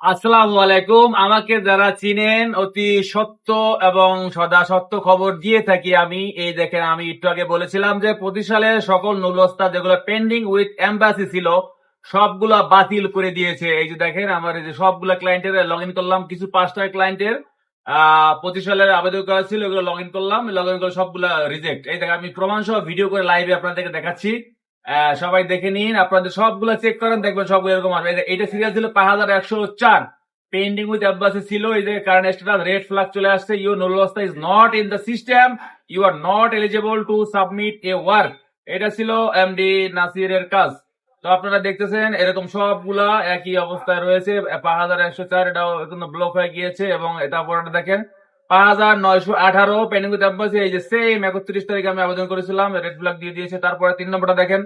আসসালামু আলাইকুম। আমাকে যারা চিনেন, অতি সত্য এবং সদা সত্য খবর দিয়ে থাকি আমি। এই দেখেন, আমি একটু আগে বলেছিলাম যে পঁচিশ সালে সকল নুলস্তা যেগুলো পেন্ডিং উইথ এম্বাসি ছিল, সবগুলা বাতিল করে দিয়েছে। এই যে দেখেন, আমার এই যে সবগুলা ক্লায়েন্টের লগ ইন করলাম, কিছু পাঁচটা ক্লায়েন্টের পঁচিশ সালের আবেদন করা ছিল, এগুলো লগ ইন করলাম লগ ইন করে সবগুলা রিজেক্ট এই দেখেন, আমি প্রমাণ সহ ভিডিও করে লাইভে আপনাদেরকে দেখাচ্ছি। সবাই দেখে নিন, আপনাদের সবগুলো চেক করেন, দেখবেন সবগুলো এরকম আসবে। এটা সিরিয়াল ছিল পাঁচ হাজার একশো চার। পেন্ডিং উইথ অ্যাম্বাসি ছিল, এই যে কারেন্ট স্ট্যাটাস রেড ফ্ল্যাগ চলে আসছে। You নুলস্তা is not in the system you are not eligible to submit a work এটা ছিল এমডি নাসিরের কাজ। তো আপনারা দেখতেছেন, এরকম সবগুলা একই অবস্থায় রয়েছে। পাঁচ হাজার একশো চার এটাও ব্লক হয়ে গিয়েছে এবং এটা পরে দেখেন। পাঁচ হাজার নয়শো এই যে সেম একত্রিশ তারিখে আমি আবেদন করেছিলাম রেড ফ্ল্যাগ দিয়ে দিয়েছে। তারপরে তিন নম্বরটা দেখেন,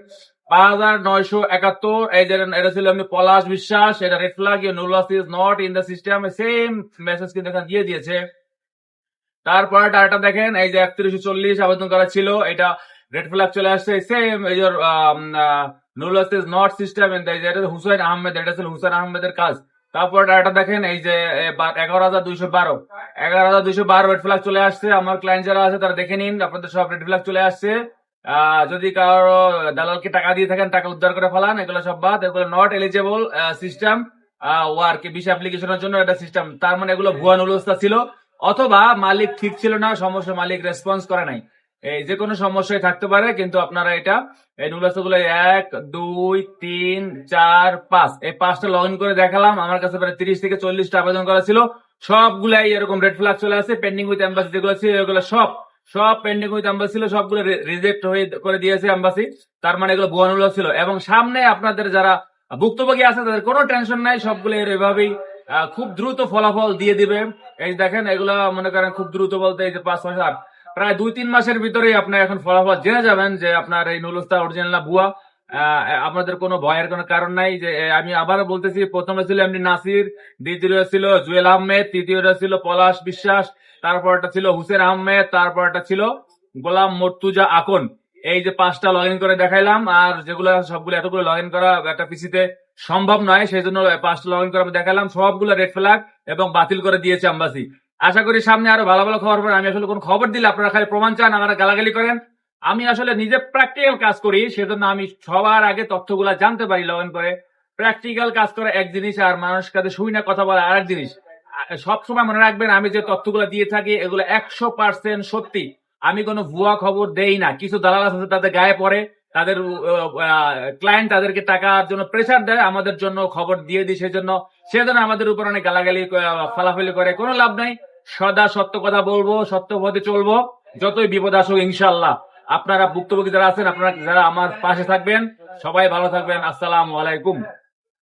পাঁচ হাজার নয়শো একাত্তর, এই যে এটা Palash Biswas red flag you নুলাস in the system same message কিন্তু দিয়ে দিয়েছে। তারপরে ডাটা দেখেন, এই যে একত্রিশশো চল্লিশ আবেদন করা ছিল, এটা রেড ফ্ল্যাগ চলে আসছে সেম এই যে নুলাস is not system Hussain Ahmed, এটা ছিল হুসাইন আহমেদের কাজ। তারপরে ডাটা দেখেন, এই যে এগারো হাজার দুইশো বারো। এগারো হাজার দুইশো বারো রেড ফ্ল্যাগ চলে আসছে। আমার ক্লায়েন্ট যারা আছে, তারা দেখে নিন, আপনাদের সব রেড ফ্ল্যাগ চলে আসছে। যদি কারও দালালকে টাকা দিয়ে থাকেন, টাকা উদ্ধার করে ফেলান, এগুলো সব বাদ। এগুলো নট এলিজেবল সিস্টেম ওয়ার্ক বিশ অ্যাপ্লিকেশনের জন্য এটা সিস্টেম তার মানে এগুলো ভুয়া নুলস্তা ছিল, অথবা মালিক ঠিক ছিল না সমস্যা মালিক রেসপন্স করে নাই। এই যে কোনো সমস্যায় থাকতে পারে, কিন্তু আপনারা এটা, এই নুলস্তাগুলো এক, দুই, তিন, চার, পাঁচ। এই পাঁচটা লগ করে দেখালাম। আমার কাছে প্রায় তিরিশ থেকে চল্লিশটা আবেদন করা ছিল। সবগুলাই এরকম রেড ফ্ল্যাগ চলে আসে। পেন্ডিং উইথ এম্বাসি যেগুলো ছিল, এগুলো সব সব পেন্ডিং উইথ এম্বাসি ছিল, সবগুলো রিজেক্ট হয়ে করে দিয়েছে এম্বাসি তার মানে এগুলো ভুয়ানুল ছিল। এবং সামনে আপনাদের যারা ভুক্তভোগী আছে, তাদের কোনো টেনশন নাই, সবগুলো এভাবেই খুব দ্রুত ফলাফল দিয়ে দিবে। এই দেখেন, এগুলো মনে করেন খুব দ্রুত বলতে এই যে পাঁচ, ছয়, সাত প্রায় দুই তিন মাসের ভিতরেই আপনার এখন ফলাফল জেনে যাবেন যে আপনার এই নুলস্তা অরিজিনাল না ভুয়া আপনাদের কোনো ভয়ের কোনো কারণ নাই যে আমি আবারও বলতেছি, প্রথমে ছিল এমনি নাসির, দ্বিতীয়টা ছিল জুয়েল আহমেদ, তৃতীয়টা ছিল পলাশ বিশ্বাস, তারপরটা ছিল হুসেন আহমেদ, তারপরটা ছিল গোলাম মর্তুজা আকন। এই যে পাঁচটা লগ ইন করে দেখাইলাম, আর যেগুলো সবগুলো এতগুলো লগ ইন করা একটা পিসিতে সম্ভব নয়, সেই জন্য পাঁচটা লগ ইন করে আমি দেখালাম সবগুলো রেড ফ্ল্যাগ এবং বাতিল করে দিয়েছে আম্বাসি আশা করি সামনে আরও ভালো ভালো খবর পাবেন। আমি আসলে কোনো খবর দিলে আপনারা খালি প্রমাণ চান আমরা গালাগালি করেন। আমি আসলে নিজে প্র্যাকটিক্যাল কাজ করি, সেজন্য আমি সবার আগে তথ্যগুলা জানতে পারি লগ ইন করে। প্র্যাকটিক্যাল কাজ করে এক জিনিস আর মানুষ কাছে শুই না, কথা বলা আরেক জিনিস। সব সময় মনে রাখবেন, আমি যে তথ্যগুলো দিয়ে থাকি, এগুলো একশো পার্সেন্ট সত্যি। আমি কোনো ভুয়া খবর দেই না। কিছু দালাল আছে, তাদের গায়ে পড়ে, তাদের ক্লায়েন্ট তাদেরকে টাকার জন্য প্রেসার দেয়, আমাদের জন্য খবর দিয়ে দিই, সেজন্য। সেজন্য আমাদের উপর অনেক গালাগালি ফালাফালি করে, কোনো লাভ নাই। সদা সত্য কথা বলব, সত্য পথে চলবো। যতই বিপদ আসুক ইনশাল্লাহ আপনারা ভুক্তভোগী যারা আছেন, আপনারা যারা আমার পাশে থাকবেন, সবাই ভালো থাকবেন। আসসালাম আলাইকুম।